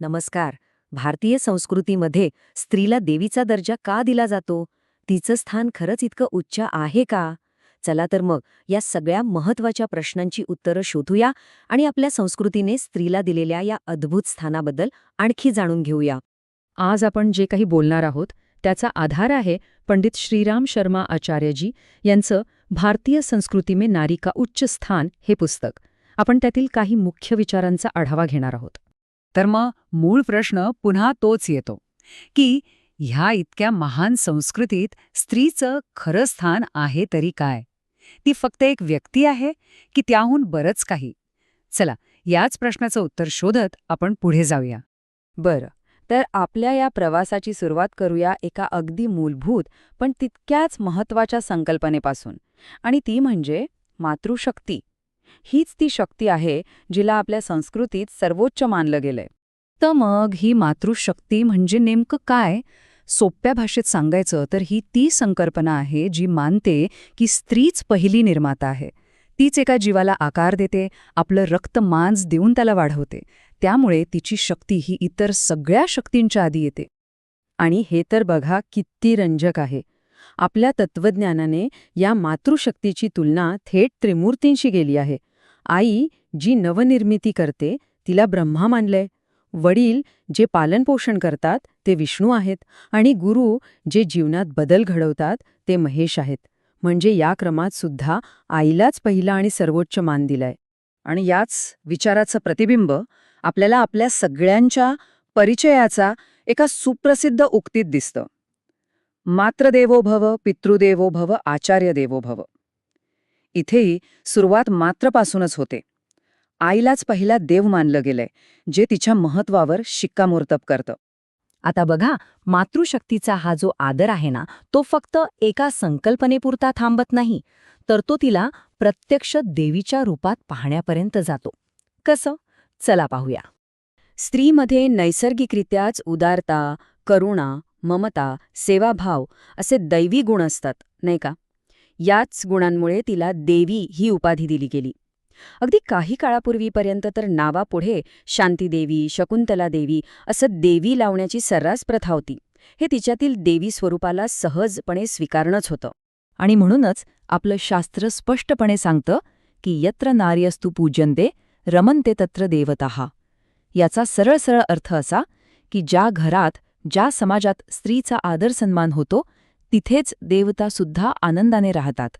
नमस्कार. भारतीय संस्कृतीमध्ये स्त्रीला देवीचा दर्जा का दिला जातो? तिचं स्थान खरंच इतकं उच्च आहे का? चला तर मग या सगळ्या महत्त्वाच्या प्रश्नांची उत्तरं शोधूया आणि आपल्या संस्कृतीने स्त्रीला दिलेल्या या अद्भुत स्थानाबद्दल आणखी जाणून घेऊया. आज आपण जे काही बोलणार आहोत त्याचा आधार आहे पंडित श्रीराम शर्मा आचार्यजी यांचं भारतीय संस्कृती में नारी का उच्च स्थान हे पुस्तक. आपण त्यातील काही मुख्य विचारांचा आढावा घेणार आहोत. तर मग मूळ प्रश्न पुन्हा तोच येतो की ह्या इतक्या महान संस्कृतीत स्त्रीचं खरं स्थान आहे तरी काय? ती फक्त एक व्यक्ती आहे की त्याहून बरंच काही? चला याच प्रश्नाचं उत्तर शोधत आपण पुढे जाऊया. बरं तर आपल्या या प्रवासाची सुरुवात करूया एका अगदी मूलभूत पण तितक्याच महत्त्वाच्या संकल्पनेपासून. आणि ती म्हणजे मातृशक्ती. हीच ती शक्ती आहे जिला आपल्या संस्कृतीत सर्वोच्च मानलं गेलंय. तर मग ही मातृशक्ती म्हणजे नेमकं काय? सोप्या भाषेत सांगायचं तर ही ती संकल्पना आहे जी मानते की स्त्रीच पहिली निर्माता आहे. तीच एका जीवाला आकार देते आपलं रक्त मांस देऊन त्याला वाढवते. त्यामुळे तिची शक्ती ही इतर सगळ्या शक्तींच्या आधी येते. आणि हे तर बघा किती रंजक आहे. आपल्या तत्वज्ञानाने या मातृशक्तीची तुलना थेट त्रिमूर्तींशी केली आहे. आई जी नवनिर्मिती करते तिला ब्रह्मा मानलंय. वडील जे पालनपोषण करतात ते विष्णू आहेत आणि गुरु जे जीवनात बदल घडवतात ते महेश आहेत. म्हणजे या क्रमात सुद्धा आईलाच पहिला आणि सर्वोच्च मान दिलाय. आणि याच विचाराचं प्रतिबिंब आपल्याला आपल्या सगळ्यांच्या परिचयाचा एका सुप्रसिद्ध उक्तीत दिसतं. मातृदेवो भव पितृदेवो भव आचार्य देवो भव. इथेही सुरुवात मात्रपासूनच होते. आईलाच पहिला देव मानलं गेलंय जे तिच्या महत्वावर शिक्कामोर्तब करतं. आता बघा मातृशक्तीचा हा जो आदर आहे ना तो फक्त एका संकल्पनेपुरता थांबत नाही तर तो तिला प्रत्यक्ष देवीच्या रूपात पाहण्यापर्यंत जातो. कसं? चला पाहूया. स्त्रीमध्ये नैसर्गिकरित्याच उदारता करुणा ममता सेवाभाव असे दैवी गुण असतात नाही का? याच गुणांमुळे तिला देवी ही उपाधी दिली गेली. अगदी काही काळापूर्वीपर्यंत तर नावापुढे शांतीदेवी शकुंतला देवी असं देवी लावण्याची सर्रास प्रथा होती. हे तिच्यातील देवी स्वरूपाला सहजपणे स्वीकारणंच होतं. आणि म्हणूनच आपलं शास्त्र स्पष्टपणे सांगतं की यत्र नार्यस्तु पूजन्ते रमनते तत्र देवताहा याचा सरळ सरळ अर्थ असा की ज्या घरात ज्या समाजात स्त्रीचा आदर सन्मान होतो तिथेच देवतासुद्धा आनंदाने राहतात.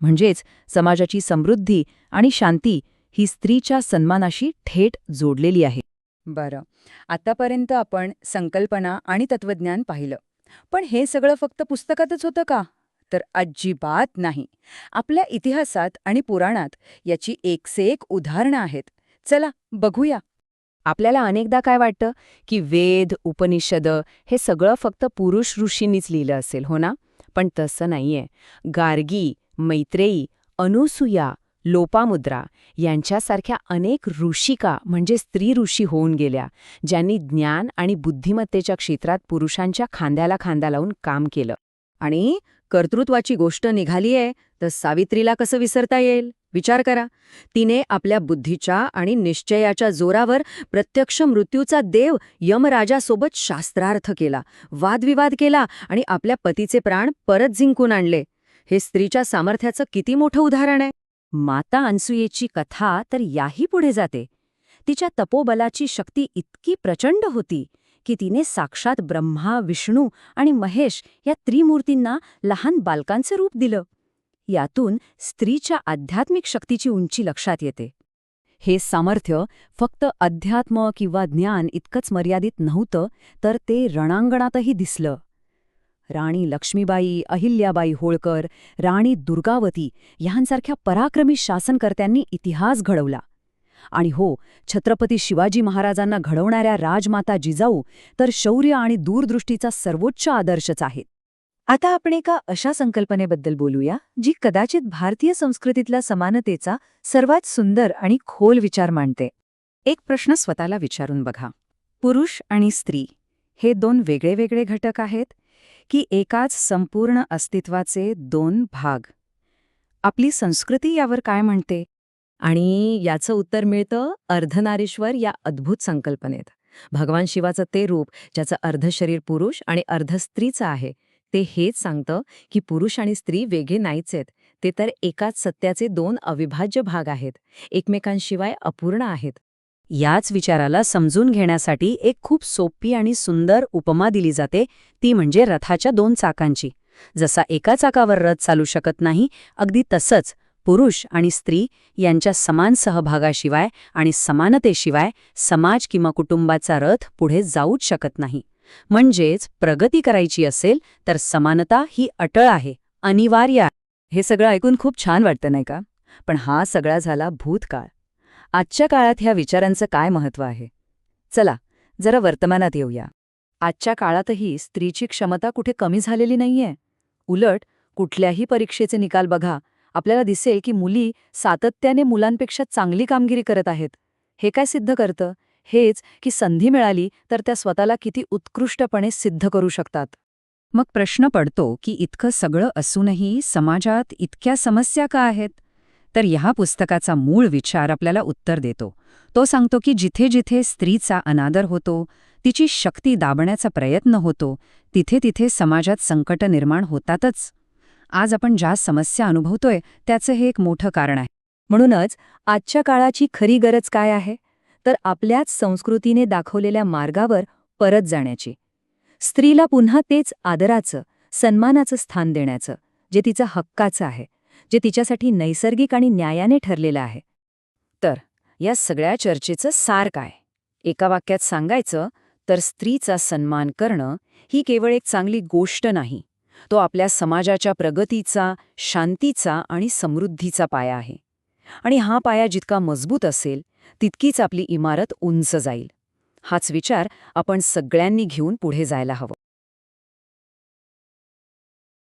म्हणजेच समाजाची समृद्धी आणि शांती ही स्त्रीच्या सन्मानाशी थेट जोडलेली आहे. बरं. आतापर्यंत आपण संकल्पना आणि तत्वज्ञान पाहिलं. पण हे सगळं फक्त पुस्तकातच होतं का? तर अजिबात नाही. आपल्या इतिहासात आणि पुराणात याची एकसे एक उदाहरणं आहेत. चला बघूया. आपल्याला अनेकदा काय वाटतं? की वेद उपनिषद हे सगळं फक्त पुरुष ऋषींनीच लिहिलं असेल हो ना? पण तसं नाहीये. गार्गी मैत्रेयी अनुसूया लोपामुद्रा यांच्यासारख्या अनेक ऋषिका म्हणजे स्त्री ऋषी होऊन गेल्या ज्यांनी ज्ञान आणि बुद्धिमत्तेच्या क्षेत्रात पुरुषांच्या खांद्याला खांदा लावून काम केलं. आणि कर्तृत्वाची गोष्ट निघालीये तर सावित्रीला कसं विसरता येईल? विचार करा. तिने आपल्या बुद्धीच्या आणि निश्चयाच्या जोरावर प्रत्यक्ष मृत्यूचा देव यमराजासोबत शास्त्रार्थ केला वादविवाद केला आणि आपल्या पतीचे प्राण परत जिंकून आणले. हे स्त्रीच्या सामर्थ्याचं किती मोठं उदाहरण आहे. माता अनसुयेची कथा तर याही पुढे जाते. तिच्या तपोबलाची शक्ती इतकी प्रचंड होती की तिने साक्षात ब्रह्मा विष्णू आणि महेश या त्रिमूर्तींना लहान बालकांचं रूप दिलं. यातून स्त्रीच्या आध्यात्मिक शक्तीची उंची लक्षात येते. हे सामर्थ्य फक्त अध्यात्म किंवा ज्ञान इतकंच मर्यादित नव्हतं तर ते रणांगणातही दिसलं. राणी लक्ष्मीबाई अहिल्याबाई होळकर राणी दुर्गावती ह्यांसारख्या पराक्रमी शासनकर्त्यांनी इतिहास घडवला. आणि हो छत्रपती शिवाजी महाराजांना घडवणाऱ्या राजमाता जिजाऊ तर शौर्य आणि दूरदृष्टीचा सर्वोच्च आदर्शच आहेत. आता आपण एका अशा संकल्पनेबद्दल बोलूया जी कदाचित भारतीय संस्कृतीतला समानतेचा सर्वात सुंदर आणि खोल विचार मांडते. एक प्रश्न स्वतःला विचारून बघा. पुरुष आणि स्त्री हे दोन वेगळे वेगळे घटक आहेत? की एकाच संपूर्ण अस्तित्वाचे दोन भाग? आपली संस्कृती यावर काय म्हणते? आणि याचं उत्तर मिळतं अर्धनारीश्वर या अद्भुत संकल्पनेत. भगवान शिवाचं ते रूप ज्याचं अर्ध शरीर पुरुष आणि अर्ध स्त्रीचं आहे ते हेच सांगतं की पुरुष आणि स्त्री वेगळे नाहीच आहेत. ते तर एकाच सत्याचे दोन अविभाज्य भाग आहेत. एकमेकांशिवाय अपूर्ण आहेत. याच विचाराला समजून घेण्यासाठी एक खूप सोपी आणि सुंदर उपमा दिली जाते. ती म्हणजे रथाच्या दोन चाकांची. जसा एका चाकावर रथ चालू शकत नाही अगदी तसंच पुरुष आणि स्त्री यांच्या समान सहभागाशिवाय आणि समानतेशिवाय समाज किंवा कुटुंबाचा रथ पुढे जाऊच शकत नाही. म्हणजेच प्रगती करायची असेल तर समानता ही अटळ आहे अनिवार्य आहे. हे सगळं ऐकून खूप छान वाटतं नाही का? पण हा सगळा झाला भूतकाळ. आजच्या काळात ह्या विचारांचं काय महत्त्व आहे? चला जरा वर्तमानात येऊया. आजच्या काळातही स्त्रीची क्षमता कुठे कमी झालेली नाहीये. उलट कुठल्याही परीक्षेचे निकाल बघा. आपल्याला दिसेल की मुली सातत्याने मुलांपेक्षा चांगली कामगिरी करत आहेत. हे काय सिद्ध करतं? हेच की संधी मिळाली तर त्या स्वतःला किती उत्कृष्टपणे सिद्ध करू शकतात. मग प्रश्न पडतो की इतकं सगळं असूनही समाजात इतक्या समस्या का आहेत? तर ह्या पुस्तकाचा मूळ विचार आपल्याला उत्तर देतो. तो सांगतो की जिथे जिथे स्त्रीचा अनादर होतो तिची शक्ती दाबण्याचा प्रयत्न होतो तिथे तिथे समाजात संकट निर्माण होतातच. आज आपण ज्या समस्या अनुभवतोय त्याचं हे एक मोठं कारण आहे. म्हणूनच आजच्या काळाची खरी गरज काय आहे? तर आपल्याच संस्कृतीने दाखवलेल्या मार्गावर परत जाण्याची. स्त्रीला पुन्हा तेच आदराचं सन्मानाचं स्थान देण्याचं जे तिचं हक्काचं आहे जे तिच्यासाठी नैसर्गिक आणि न्यायाने ठरलेलं आहे. तर या सगळ्या चर्चेचं सार काय? एका वाक्यात सांगायचं तर स्त्रीचा सन्मान करणं ही केवळ एक चांगली गोष्ट नाही तो आपल्या समाजाच्या प्रगतीचा शांतीचा आणि समृद्धीचा पाया आहे. आणि हा पाया जितका मजबूत असेल तितकीच आपली इमारत उंच जाईल. हाच विचार आपण सगळ्यांनी घेऊन पुढे जायला हवं.